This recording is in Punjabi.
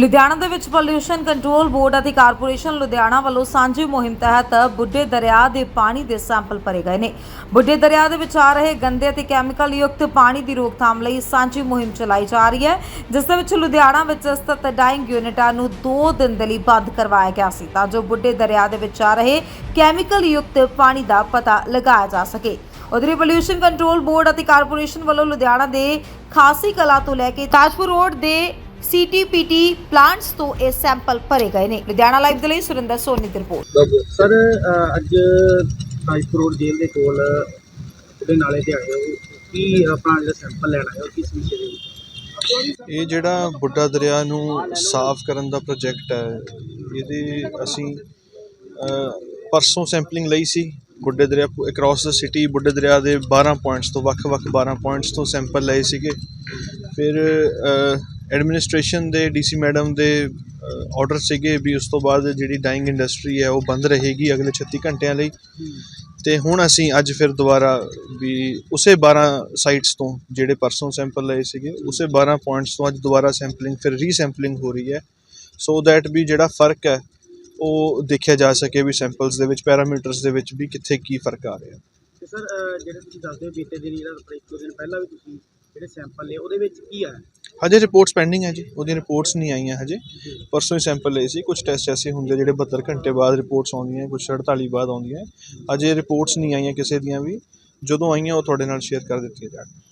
ਲੁਧਿਆਣਾ ਦੇ ਵਿੱਚ ਪੋਲਿਊਸ਼ਨ ਕੰਟਰੋਲ ਬੋਰਡ ਅਤੇ ਕਾਰਪੋਰੇਸ਼ਨ ਲੁਧਿਆਣਾ ਵੱਲੋਂ ਸਾਂਝੀ ਮੁਹਿੰਮ ਤਹਿਤ ਬੁੱਢੇ ਦਰਿਆ ਦੇ ਪਾਣੀ ਦੇ ਸੈਂਪਲ ਭਰੇ ਗਏ ਨੇ। ਬੁੱਢੇ ਦਰਿਆ ਦੇ ਵਿੱਚ ਆ ਰਹੇ ਗੰਦੇ ਅਤੇ ਕੈਮੀਕਲ ਯੁਕਤ ਪਾਣੀ ਦੀ ਰੋਕਥਾਮ ਲਈ ਸਾਂਝੀ ਮੁਹਿੰਮ ਚਲਾਈ ਜਾ ਰਹੀ ਹੈ, ਜਿਸ ਦੇ ਵਿੱਚ ਲੁਧਿਆਣਾ ਵਿੱਚ ਸਥਿਤ ਡਾਈਂਗ ਯੂਨਿਟਾਂ ਨੂੰ 2 ਦਿਨ ਦੇ ਲਈ ਬੰਦ ਕਰਵਾਇਆ ਗਿਆ ਸੀ ਤਾਂ ਜੋ ਬੁੱਢੇ ਦਰਿਆ ਦੇ ਵਿੱਚ ਆ ਰਹੇ ਕੈਮੀਕਲ ਯੁਕਤ ਪਾਣੀ ਦਾ ਪਤਾ ਲਗਾਇਆ ਜਾ ਸਕੇ। ਉਧਰ ਪੋਲਿਊਸ਼ਨ ਕੰਟਰੋਲ ਬੋਰਡ ਅਤੇ ਕਾਰਪੋਰੇਸ਼ਨ ਵੱਲੋਂ ਲੁਧਿਆਣਾ ਦੇ ਖਾਸੀ ਕਲਾ ਤੋਂ ਲੈ ਕੇ ਤਾਜਪੁਰ ਰੋਡ ਦੇ ਸੀਟੀਪੀਟੀ ਪਲਾਂਟਸ ਤੋਂ ਇਹ ਸੈਂਪਲ ਭਰੇ ਗਏ ਨੇ। ਲੁਧਿਆਣਾ ਲਾਈਵ ਦੇ ਲਈ ਸੁਰਿੰਦਰ ਸੋਨੀ ਦੀ ਰਿਪੋਰਟ। ਸਰ ਅੱਜ ਤਾਜਪੁਰ ਰੋਡ ਜੇਲ੍ਹ ਦੇ ਕੋਲ ਉਹਦੇ ਨਾਲੇ ਤੇ ਆਏ ਹੋ। ਕੀ ਆਪਣਾ ਜਿਹੜਾ ਸੈਂਪਲ ਲੈਣਾ ਹੈ? ਉਹ ਕਿਸ ਵਿਸ਼ੇ ਦੇ ਵਿੱਚ? ਇਹ ਜਿਹੜਾ ਬੁੱਢਾ ਦਰਿਆ ਨੂੰ ਸਾਫ਼ ਕਰਨ ਦਾ ਪ੍ਰੋਜੈਕਟ ਹੈ ਇਹਦੇ ਅਸੀਂ ਅ, ਪਰਸੋਂ ਸੈਂਪਲਿੰਗ ਲਈ ਸੀ। ਬੁੱਢੇ ਦਰਿਆ ਅਕ੍ਰੋਸ ਦ ਸਿਟੀ ਬੁੱਢੇ ਦਰਿਆ ਦੇ 12 ਪੁਆਇੰਟਸ ਤੋਂ ਵੱਖ-ਵੱਖ 12 ਪੁਆਇੰਟਸ ਤੋਂ ਸੈਂਪਲ ਲਏ ਸੀਗੇ। ਫਿਰ ਐਡਮਿਨਿਸਟ੍ਰੇਸ਼ਨ ਦੇ ਡੀਸੀ ਮੈਡਮ ਦੇ ਆਰਡਰ ਸੀਗੇ ਵੀ ਉਸ ਤੋਂ ਬਾਅਦ ਜਿਹੜੀ ਡਾਈਂਗ ਇੰਡਸਟਰੀ ਹੈ ਉਹ ਬੰਦ ਰਹੇਗੀ ਅਗਲੇ 36 ਘੰਟਿਆਂ ਲਈ। ਤੇ ਹੁਣ ਅਸੀਂ ਅੱਜ ਫਿਰ ਦੁਬਾਰਾ ਵੀ ਉਸੇ 12 ਸਾਈਟਸ ਤੋਂ ਜਿਹੜੇ ਪਰਸੋਂ ਸੈਂਪਲ ਲਏ ਸੀਗੇ, ਉਸੇ 12 ਪੁਆਇੰਟਸ ਤੋਂ ਅੱਜ ਦੁਬਾਰਾ ਸੈਂਪਲਿੰਗ ਫਿਰ ਰੀਸੈਂਪਲਿੰਗ ਹੋ ਰਹੀ ਹੈ। ਸੋ ਦੈਟ ਵੀ ਜਿਹੜਾ ਫ਼ਰਕ ਹੈ, ਉਹ ਦੇਖਿਆ ਜਾ ਸਕੇ ਵੀ ਸੈਂਪਲਸ ਦੇ ਵਿੱਚ ਪੈਰਾਮੀਟਰਸ ਦੇ ਵਿੱਚ ਵੀ ਕਿੱਥੇ ਕੀ ਫ਼ਰਕ ਆ ਰਿਹਾ। ਤੇ ਸਰ ਜਿਹੜੇ ਤੁਸੀਂ ਦੱਸਦੇ ਹੋ ਬੀਤੇ ਦਿਨ ਜਿਹੜਾ ਆਪਣਾ ਇੱਕ ਦਿਨ ਪਹਿਲਾਂ ਵੀ ਤੁਸੀਂ ਜਿਹੜੇ ਸੈਂਪਲ ਲਏ, ਉਹਦੇ ਵਿੱਚ ਕੀ ਆ? ਹਜੇ ਰਿਪੋਰਟਸ ਪੈਂਡਿੰਗ ਹੈ ਜੀ, ਉਹਦੀਆਂ ਰਿਪੋਰਟਸ ਨਹੀਂ ਆਈਆਂ ਹਜੇ। ਪਰਸੋਂ ਹੀ ਸੈਂਪਲ ਲਏ ਸੀ ਕੁਝ ਟੈਸਟ ਐਸੇ ਹੁੰਦੇ ਜਿਹੜੇ 72 ਘੰਟੇ ਬਾਅਦ ਰਿਪੋਰਟਸ ਆਉਂਦੀਆਂ ਕੁਝ 48 ਬਾਅਦ ਆਉਂਦੀਆਂ। ਹਜੇ ਰਿਪੋਰਟਸ ਨਹੀਂ ਆਈਆਂ ਕਿਸੇ ਦੀਆਂ ਵੀ। ਜਦੋਂ ਆਈਆਂ, ਉਹ ਤੁਹਾਡੇ ਨਾਲ ਸ਼ੇਅਰ ਕਰ ਦਿੱਤੀਆਂ ਜਾਣਗੀਆਂ